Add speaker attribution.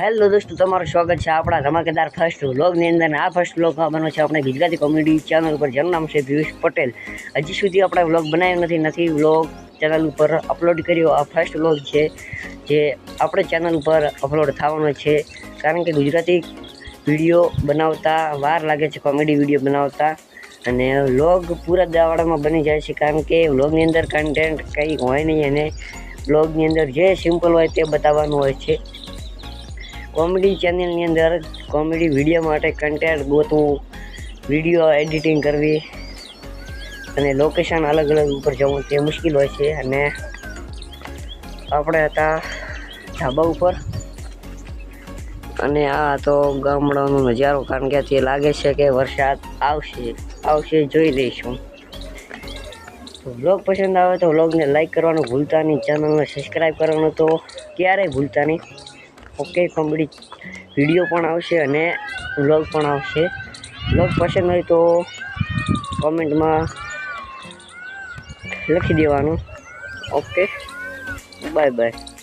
Speaker 1: Hello દોસ્તો, તમારું સ્વાગત છે આપણા ધમાકેદાર ફર્સ્ટ વ્લોગની અંદર. આ ફર્સ્ટ વ્લોગ બનો છે આપણે ગુજરાતી કોમેડી ચેનલ ઉપર, જેનું નામ છે પિયુષ પટેલ. હજી સુધી આપણે વ્લોગ બનાવ્યો નથી નથી વ્લોગ ચેનલ ઉપર અપલોડ કર્યો. આ ફર્સ્ટ વ્લોગ છે, જે આપણે ચેનલ ઉપર અપલોડ થવાનો છે. કારણ કે ગુજરાતી વીડિયો બનાવતા, વાર લાગે છે કોમેડી વીડિયો બનાવતા. અને વ્લોગ પૂરા દાવાડામાં બની જાય છે, કારણ કે વ્લોગની અંદર કન્ટેન્ટ કંઈ હોય નહીં. અને વ્લોગની અંદર જે સિમ્પલ હોય તે બતાવવાનું હોય છે. કોમેડી ચેનલની અંદર કોમેડી વીડિયો માટે કન્ટેન્ટ ગોતવું વીડિયો એડિટિંગ કરવી અને લોકેશન અલગ અલગ ઉપર જવું તે મુશ્કેલ હોય છે અને આપણે હતા ધાબા ઉપર અને આ તો ગામડાનો નજારો કારણ કે તે લાગે છે કે વરસાદ આવશે આવશે જોઈ લઈશું. વ્લોગ પસંદ આવે તો વ્લોગને લાઈક કરવાનું ભૂલતા નહીં ચેનલને સબસ્ક્રાઈબ કરવાનું તો ક્યારેય ભૂલતા નહીં. ઓકે કોમેડી વીડિયો પણ આવશે અને વ્લોગ પણ આવશે. વ્લોગ પસંદ હોય તો કોમેન્ટમાં લખી દેવાનું. Okay bye bye